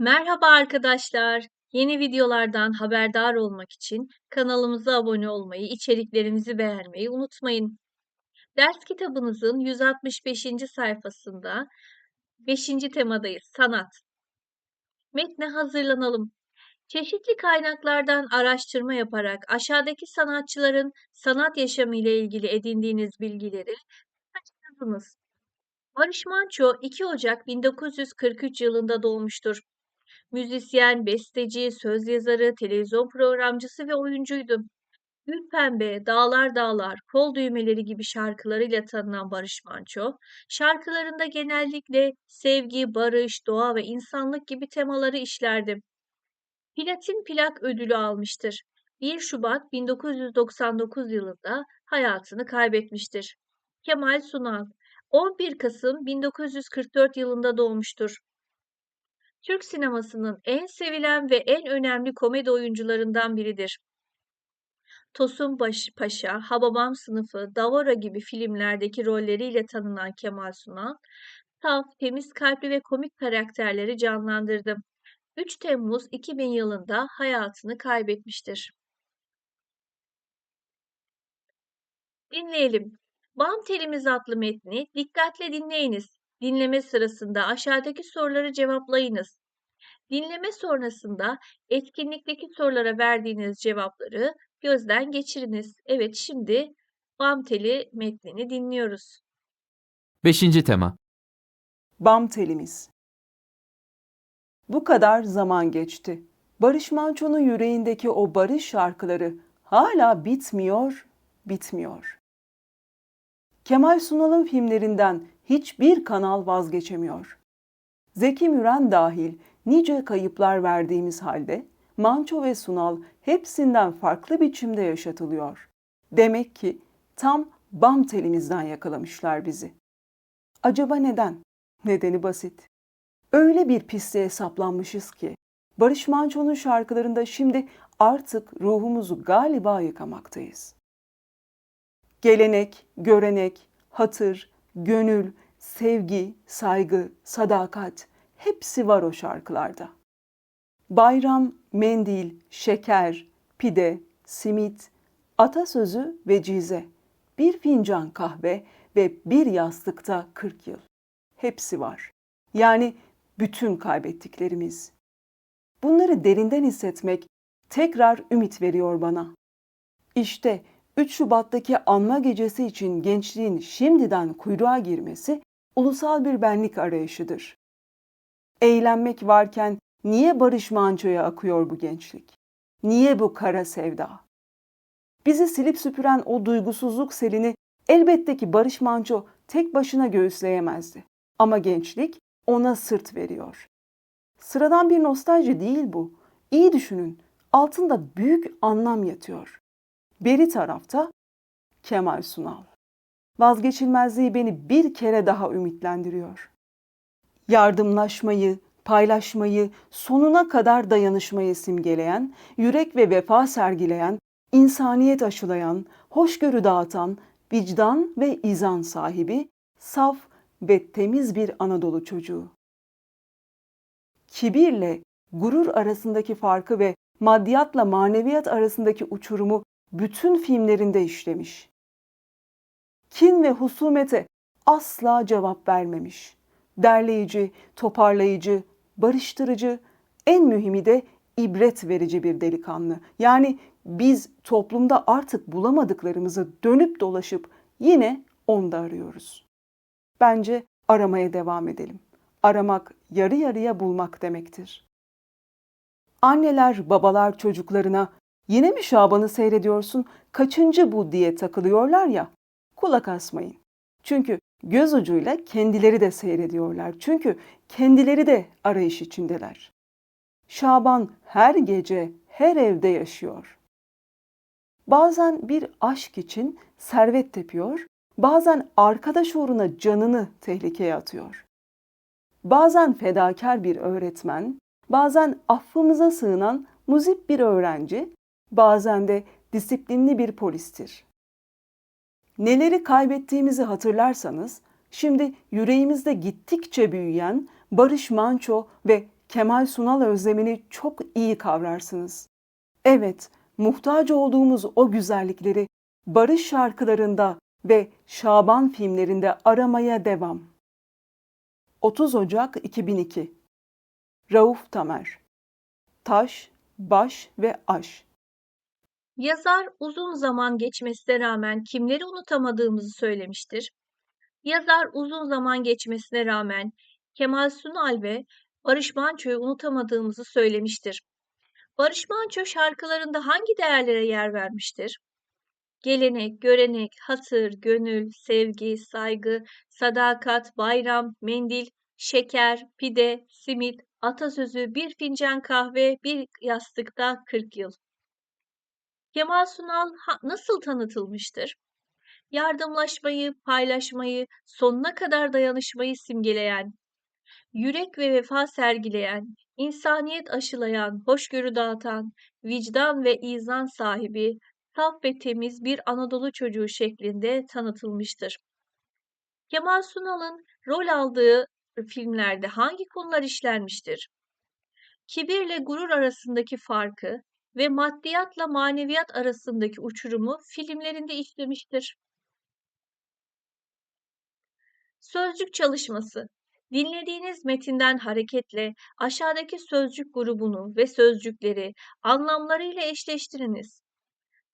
Merhaba arkadaşlar. Yeni videolardan haberdar olmak için kanalımıza abone olmayı, içeriklerimizi beğenmeyi unutmayın. Ders kitabınızın 165. sayfasında 5. temadayız. Sanat. Metne hazırlanalım. Çeşitli kaynaklardan araştırma yaparak aşağıdaki sanatçıların sanat yaşamı ile ilgili edindiğiniz bilgileri yazınız. Barış Manço 2 Ocak 1943 yılında doğmuştur. Müzisyen, besteci, söz yazarı, televizyon programcısı ve oyuncuydu. Gül Pembe, Dağlar Dağlar, Kol Düğmeleri gibi şarkılarıyla tanınan Barış Manço, şarkılarında genellikle sevgi, barış, doğa ve insanlık gibi temaları işlerdi. Platin plak ödülü almıştır. 1 Şubat 1999 yılında hayatını kaybetmiştir. Kemal Sunal 11 Kasım 1944 yılında doğmuştur. Türk sinemasının en sevilen ve en önemli komedi oyuncularından biridir. Tosun Paşa, Hababam Sınıfı, Davora gibi filmlerdeki rolleriyle tanınan Kemal Sunal, saf, temiz kalpli ve komik karakterleri canlandırdı. 3 Temmuz 2000 yılında hayatını kaybetmiştir. Dinleyelim. Bam telimiz adlı metni dikkatle dinleyiniz. Dinleme sırasında aşağıdaki soruları cevaplayınız. Dinleme sonrasında etkinlikteki sorulara verdiğiniz cevapları gözden geçiriniz. Evet, şimdi Bam teli metnini dinliyoruz. 5. tema Bam telimiz. Bu kadar zaman geçti. Barış Manço'nun yüreğindeki o barış şarkıları hala bitmiyor, bitmiyor. Kemal Sunal'ın filmlerinden hiçbir kanal vazgeçemiyor. Zeki Müren dahil nice kayıplar verdiğimiz halde Manço ve Sunal hepsinden farklı biçimde yaşatılıyor. Demek ki tam bam telimizden yakalamışlar bizi. Acaba neden? Nedeni basit. Öyle bir pisliğe saplanmışız ki Barış Manço'nun şarkılarında şimdi artık ruhumuzu galiba yıkamaktayız. Gelenek, görenek, hatır, gönül, sevgi, saygı, sadakat hepsi var o şarkılarda. Bayram, mendil, şeker, pide, simit, atasözü ve cize, bir fincan kahve ve bir yastıkta 40 yıl. Hepsi var. Yani bütün kaybettiklerimiz. Bunları derinden hissetmek tekrar ümit veriyor bana. İşte 3 Şubat'taki anma gecesi için gençliğin şimdiden kuyruğa girmesi ulusal bir benlik arayışıdır. Eğlenmek varken niye Barış Manço'ya akıyor bu gençlik? Niye bu kara sevda? Bizi silip süpüren o duygusuzluk selini elbette ki Barış Manço tek başına göğüsleyemezdi. Ama gençlik ona sırt veriyor. Sıradan bir nostalji değil bu. İyi düşünün. Altında büyük anlam yatıyor. Beri tarafta Kemal Sunal. Vazgeçilmezliği beni bir kere daha ümitlendiriyor. Yardımlaşmayı, paylaşmayı, sonuna kadar dayanışmayı simgeleyen, yürek ve vefa sergileyen, insaniyet aşılayan, hoşgörü dağıtan, vicdan ve izan sahibi, saf ve temiz bir Anadolu çocuğu. Kibirle gurur arasındaki farkı ve maddiyatla maneviyat arasındaki uçurumu bütün filmlerinde işlemiş. Kin ve husumete asla cevap vermemiş. Derleyici, toparlayıcı, barıştırıcı, en mühimi de ibret verici bir delikanlı. Yani biz toplumda artık bulamadıklarımızı dönüp dolaşıp yine onda arıyoruz. Bence aramaya devam edelim. Aramak yarı yarıya bulmak demektir. Anneler, babalar çocuklarına yine mi Şaban'ı seyrediyorsun, kaçıncı bu diye takılıyorlar ya, kulak asmayın. Çünkü göz ucuyla kendileri de seyrediyorlar. Çünkü kendileri de arayış içindeler. Şaban her gece, her evde yaşıyor. Bazen bir aşk için servet tepiyor, bazen arkadaş uğruna canını tehlikeye atıyor. Bazen fedakar bir öğretmen, bazen affımıza sığınan muzip bir öğrenci, bazen de disiplinli bir polistir. Neleri kaybettiğimizi hatırlarsanız, şimdi yüreğimizde gittikçe büyüyen Barış Manço ve Kemal Sunal özlemini çok iyi kavrarsınız. Evet, muhtaç olduğumuz o güzellikleri barış şarkılarında ve Şaban filmlerinde aramaya devam. 30 Ocak 2002 Rauf Tamer Taş, Baş ve Aş Yazar uzun zaman geçmesine rağmen kimleri unutamadığımızı söylemiştir. Yazar uzun zaman geçmesine rağmen Kemal Sunal ve Barış Manço'yu unutamadığımızı söylemiştir. Barış Manço şarkılarında hangi değerlere yer vermiştir? Gelenek, görenek, hatır, gönül, sevgi, saygı, sadakat, bayram, mendil, şeker, pide, simit, atasözü, bir fincan kahve, bir yastıkta 40 yıl. Kemal Sunal nasıl tanıtılmıştır? Yardımlaşmayı, paylaşmayı, sonuna kadar dayanışmayı simgeleyen, yürek ve vefa sergileyen, insaniyet aşılayan, hoşgörü dağıtan, vicdan ve izan sahibi, saf ve temiz bir Anadolu çocuğu şeklinde tanıtılmıştır. Kemal Sunal'ın rol aldığı filmlerde hangi konular işlenmiştir? Kibirle gurur arasındaki farkı ve maddiyatla maneviyat arasındaki uçurumu filmlerinde işlemiştir. Sözcük çalışması. Dinlediğiniz metinden hareketle aşağıdaki sözcük grubunu ve sözcükleri anlamlarıyla eşleştiriniz.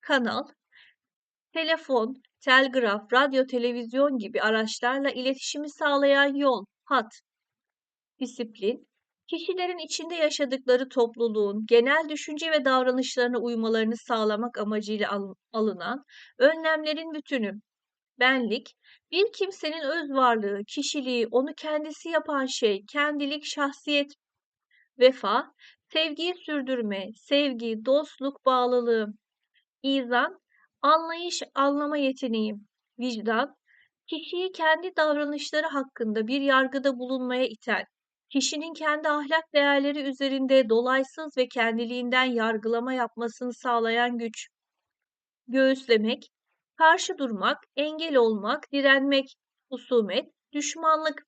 Kanal, telefon, telgraf, radyo, televizyon gibi araçlarla iletişimi sağlayan yol, hat. Disiplin, kişilerin içinde yaşadıkları topluluğun genel düşünce ve davranışlarına uymalarını sağlamak amacıyla al- alınan önlemlerin bütünü. Benlik, bir kimsenin öz varlığı, kişiliği, onu kendisi yapan şey, kendilik, şahsiyet. Vefa, sevgiyi sürdürme, sevgi, dostluk, bağlılığı. İzan, anlayış, anlama yeteneği. Vicdan, kişiyi kendi davranışları hakkında bir yargıda bulunmaya iten, kişinin kendi ahlak değerleri üzerinde dolaysız ve kendiliğinden yargılama yapmasını sağlayan güç. Göğüslemek, karşı durmak, engel olmak, direnmek, husumet, düşmanlık,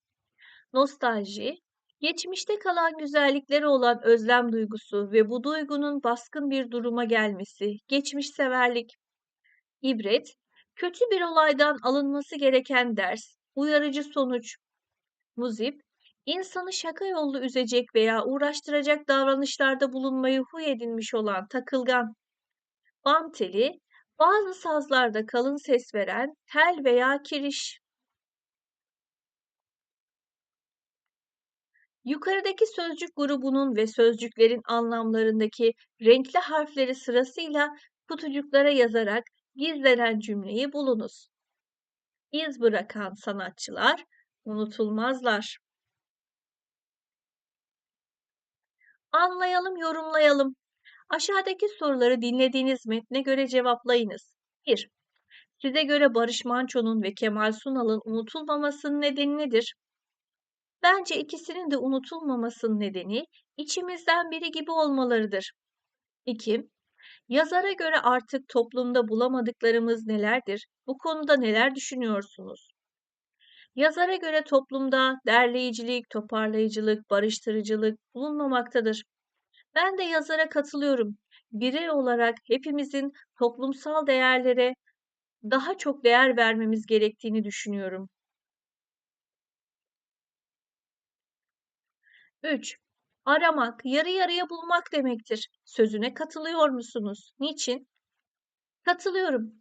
nostalji, geçmişte kalan güzellikleri olan özlem duygusu ve bu duygunun baskın bir duruma gelmesi, geçmişseverlik, ibret, kötü bir olaydan alınması gereken ders, uyarıcı sonuç, muzip, insanı şaka yollu üzecek veya uğraştıracak davranışlarda bulunmayı huy edinmiş olan takılgan, bam bazı sazlarda kalın ses veren tel veya kiriş. Yukarıdaki sözcük grubunun ve sözcüklerin anlamlarındaki renkli harfleri sırasıyla kutucuklara yazarak gizlenen cümleyi bulunuz. İz bırakan sanatçılar unutulmazlar. Anlayalım, yorumlayalım. Aşağıdaki soruları dinlediğiniz metne göre cevaplayınız. 1. Size göre Barış Manço'nun ve Kemal Sunal'ın unutulmamasının nedeni nedir? Bence ikisinin de unutulmamasının nedeni içimizden biri gibi olmalarıdır. 2. Yazara göre artık toplumda bulamadıklarımız nelerdir? Bu konuda neler düşünüyorsunuz? Yazara göre toplumda derleyicilik, toparlayıcılık, barıştırıcılık bulunmamaktadır. Ben de yazara katılıyorum. Birey olarak hepimizin toplumsal değerlere daha çok değer vermemiz gerektiğini düşünüyorum. 3. Aramak, yarı yarıya bulmak demektir. Sözüne katılıyor musunuz? Niçin? Katılıyorum.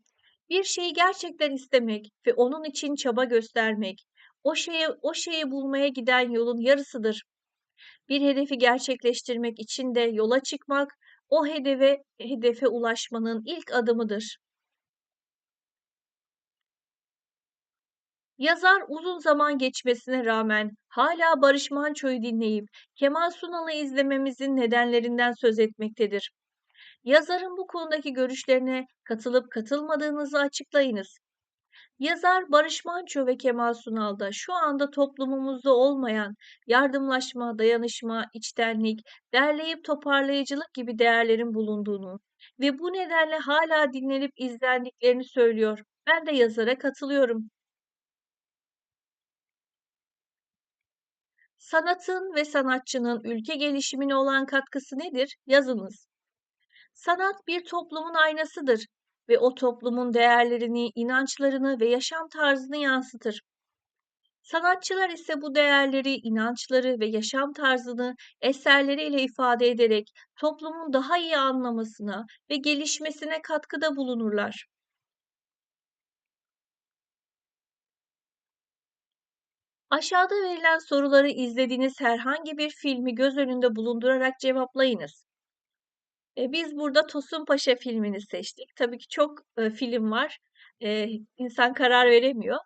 Bir şeyi gerçekten istemek ve onun için çaba göstermek, o şeye o şeyi bulmaya giden yolun yarısıdır. Bir hedefi gerçekleştirmek için de yola çıkmak, o hedefe hedefe ulaşmanın ilk adımıdır. Yazar uzun zaman geçmesine rağmen hala Barış Manço'yu dinleyip Kemal Sunal'ı izlememizin nedenlerinden söz etmektedir. Yazarın bu konudaki görüşlerine katılıp katılmadığınızı açıklayınız. Yazar Barış Manço ve Kemal Sunal'da şu anda toplumumuzda olmayan yardımlaşma, dayanışma, içtenlik, derleyip toparlayıcılık gibi değerlerin bulunduğunu ve bu nedenle hala dinlenip izlendiklerini söylüyor. Ben de yazara katılıyorum. Sanatın ve sanatçının ülke gelişimine olan katkısı nedir? Yazınız. Sanat bir toplumun aynasıdır ve o toplumun değerlerini, inançlarını ve yaşam tarzını yansıtır. Sanatçılar ise bu değerleri, inançları ve yaşam tarzını eserleriyle ifade ederek toplumun daha iyi anlamasına ve gelişmesine katkıda bulunurlar. Aşağıda verilen soruları izlediğiniz herhangi bir filmi göz önünde bulundurarak cevaplayınız. E, biz burada Tosun Paşa filmini seçtik. Tabii ki çok e, film var. E, insan karar veremiyor.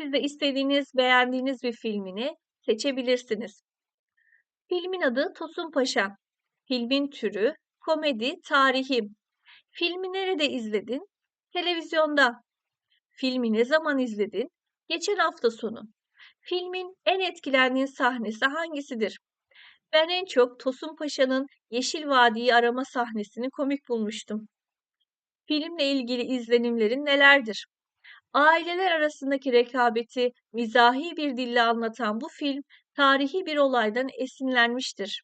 Siz de istediğiniz, beğendiğiniz bir filmini seçebilirsiniz. Filmin adı Tosun Paşa. Filmin türü komedi, tarihi. Filmi nerede izledin? Televizyonda. Filmi ne zaman izledin? Geçen hafta sonu. Filmin en etkilendiğin sahnesi hangisidir? Ben en çok Tosun Paşa'nın Yeşil Vadi'yi arama sahnesini komik bulmuştum. Filmle ilgili izlenimlerin nelerdir? Aileler arasındaki rekabeti mizahi bir dille anlatan bu film tarihi bir olaydan esinlenmiştir.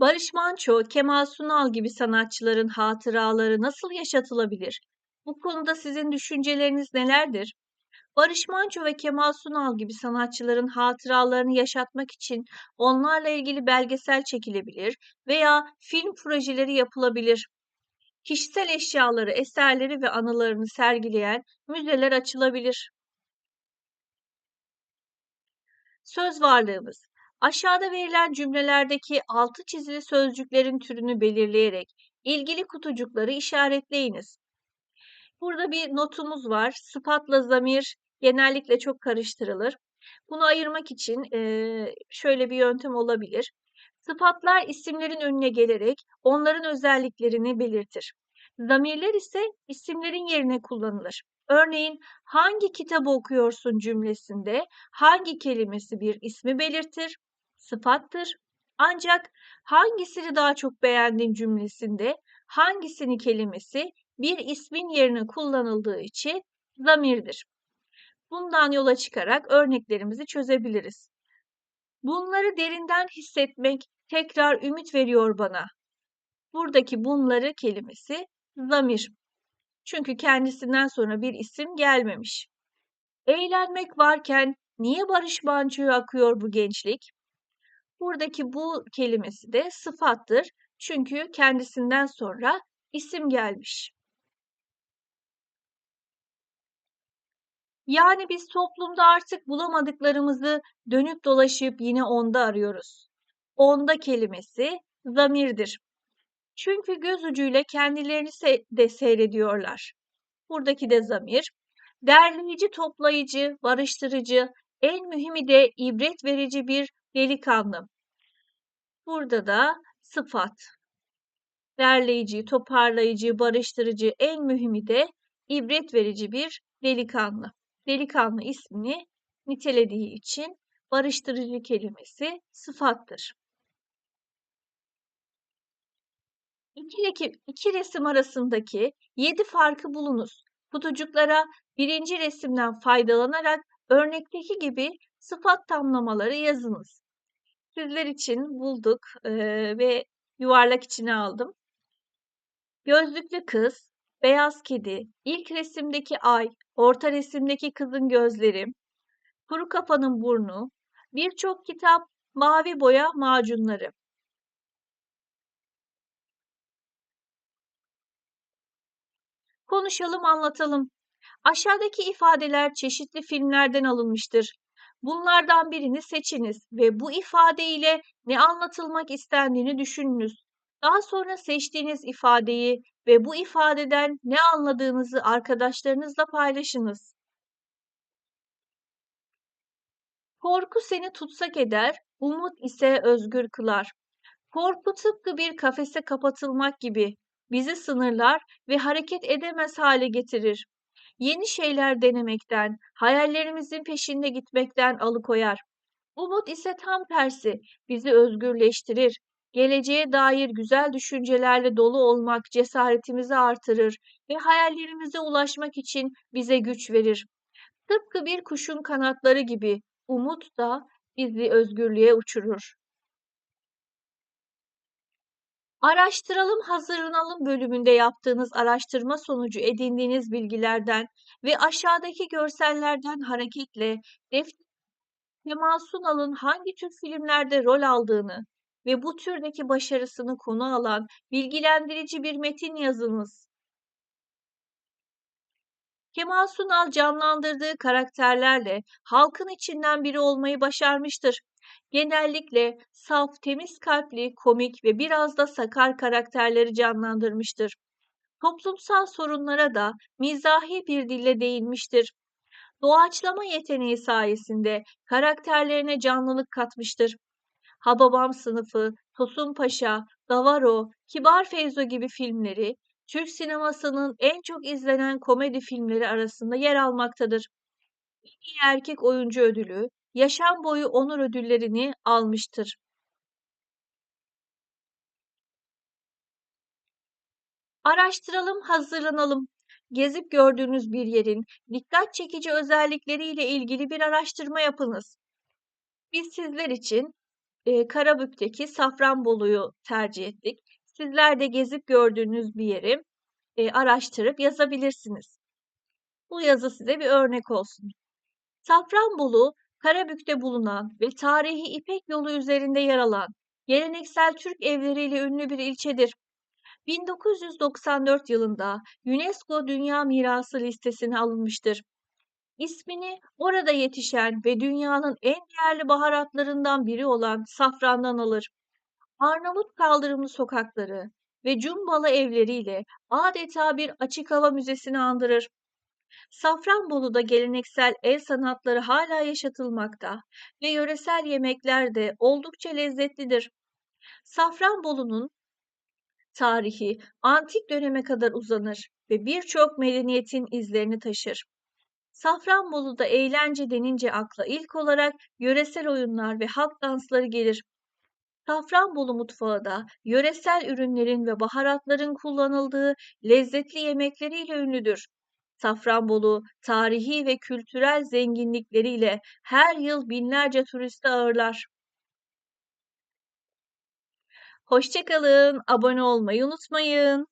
Barış Manço, Kemal Sunal gibi sanatçıların hatıraları nasıl yaşatılabilir? Bu konuda sizin düşünceleriniz nelerdir? Barış Manço ve Kemal Sunal gibi sanatçıların hatıralarını yaşatmak için onlarla ilgili belgesel çekilebilir veya film projeleri yapılabilir. Kişisel eşyaları, eserleri ve anılarını sergileyen müzeler açılabilir. Söz varlığımız. Aşağıda verilen cümlelerdeki altı çizili sözcüklerin türünü belirleyerek ilgili kutucukları işaretleyiniz. Burada bir notumuz var. Sıfatla zamir genellikle çok karıştırılır. Bunu ayırmak için şöyle bir yöntem olabilir. Sıfatlar isimlerin önüne gelerek onların özelliklerini belirtir. Zamirler ise isimlerin yerine kullanılır. Örneğin hangi kitabı okuyorsun cümlesinde hangi kelimesi bir ismi belirtir, sıfattır. Ancak hangisini daha çok beğendin cümlesinde hangisini kelimesi bir ismin yerine kullanıldığı için zamirdir. Bundan yola çıkarak örneklerimizi çözebiliriz. Bunları derinden hissetmek tekrar ümit veriyor bana. Buradaki bunları kelimesi zamir. Çünkü kendisinden sonra bir isim gelmemiş. Eğlenmek varken niye Barış Manço'ya akıyor bu gençlik? Buradaki bu kelimesi de sıfattır. Çünkü kendisinden sonra isim gelmiş. Yani biz toplumda artık bulamadıklarımızı dönüp dolaşıp yine onda arıyoruz. Onda kelimesi zamirdir. Çünkü göz ucuyla kendilerini de seyrediyorlar. Buradaki de zamir. Derleyici, toplayıcı, barıştırıcı, en mühimi de ibret verici bir delikanlı. Burada da sıfat. Derleyici, toparlayıcı, barıştırıcı, en mühimi de ibret verici bir delikanlı. Delikanlı ismini nitelediği için barıştırıcı kelimesi sıfattır. İki, iki resim arasındaki yedi farkı bulunuz. Kutucuklara birinci resimden faydalanarak örnekteki gibi sıfat tamlamaları yazınız. Sizler için bulduk e, ve yuvarlak içine aldım. Gözlüklü kız, beyaz kedi, ilk resimdeki ay, orta resimdeki kızın gözleri, kuru kafanın burnu, birçok kitap, mavi boya macunları. Konuşalım, anlatalım. Aşağıdaki ifadeler çeşitli filmlerden alınmıştır. Bunlardan birini seçiniz ve bu ifade ile ne anlatılmak istendiğini düşününüz. Daha sonra seçtiğiniz ifadeyi ve bu ifadeden ne anladığınızı arkadaşlarınızla paylaşınız. Korku seni tutsak eder, umut ise özgür kılar. Korku tıpkı bir kafese kapatılmak gibi bizi sınırlar ve hareket edemez hale getirir. Yeni şeyler denemekten, hayallerimizin peşinde gitmekten alıkoyar. Umut ise tam tersi bizi özgürleştirir. Geleceğe dair güzel düşüncelerle dolu olmak cesaretimizi artırır ve hayallerimize ulaşmak için bize güç verir. Tıpkı bir kuşun kanatları gibi umut da bizi özgürlüğe uçurur. Araştıralım, hazırlanalım bölümünde yaptığınız araştırma sonucu edindiğiniz bilgilerden ve aşağıdaki görsellerden hareketle Defne Kemal hangi tür filmlerde rol aldığını ve bu türdeki başarısını konu alan bilgilendirici bir metin yazınız. Kemal Sunal canlandırdığı karakterlerle halkın içinden biri olmayı başarmıştır. Genellikle saf, temiz kalpli, komik ve biraz da sakar karakterleri canlandırmıştır. Toplumsal sorunlara da mizahi bir dille değinmiştir. Doğaçlama yeteneği sayesinde karakterlerine canlılık katmıştır. Hababam sınıfı, Tosun Paşa, Davaro, Kibar Feyzo gibi filmleri Türk sinemasının en çok izlenen komedi filmleri arasında yer almaktadır. En iyi erkek oyuncu ödülü, yaşam boyu onur ödüllerini almıştır. Araştıralım, hazırlanalım. Gezip gördüğünüz bir yerin dikkat çekici özellikleriyle ilgili bir araştırma yapınız. Biz sizler için e, Karabük'teki Safranbolu'yu tercih ettik. Sizler de gezip gördüğünüz bir yeri e, araştırıp yazabilirsiniz. Bu yazı size bir örnek olsun. Safranbolu, Karabük'te bulunan ve tarihi İpek yolu üzerinde yer alan geleneksel Türk evleriyle ünlü bir ilçedir. 1994 yılında UNESCO Dünya Mirası listesine alınmıştır. İsmini orada yetişen ve dünyanın en değerli baharatlarından biri olan safrandan alır. Arnavut kaldırımlı sokakları ve cumbalı evleriyle adeta bir açık hava müzesini andırır. Safranbolu'da geleneksel el sanatları hala yaşatılmakta ve yöresel yemekler de oldukça lezzetlidir. Safranbolu'nun tarihi antik döneme kadar uzanır ve birçok medeniyetin izlerini taşır. Safranbolu'da eğlence denince akla ilk olarak yöresel oyunlar ve halk dansları gelir. Safranbolu mutfağı da yöresel ürünlerin ve baharatların kullanıldığı lezzetli yemekleriyle ünlüdür. Safranbolu tarihi ve kültürel zenginlikleriyle her yıl binlerce turisti ağırlar. Hoşçakalın, abone olmayı unutmayın.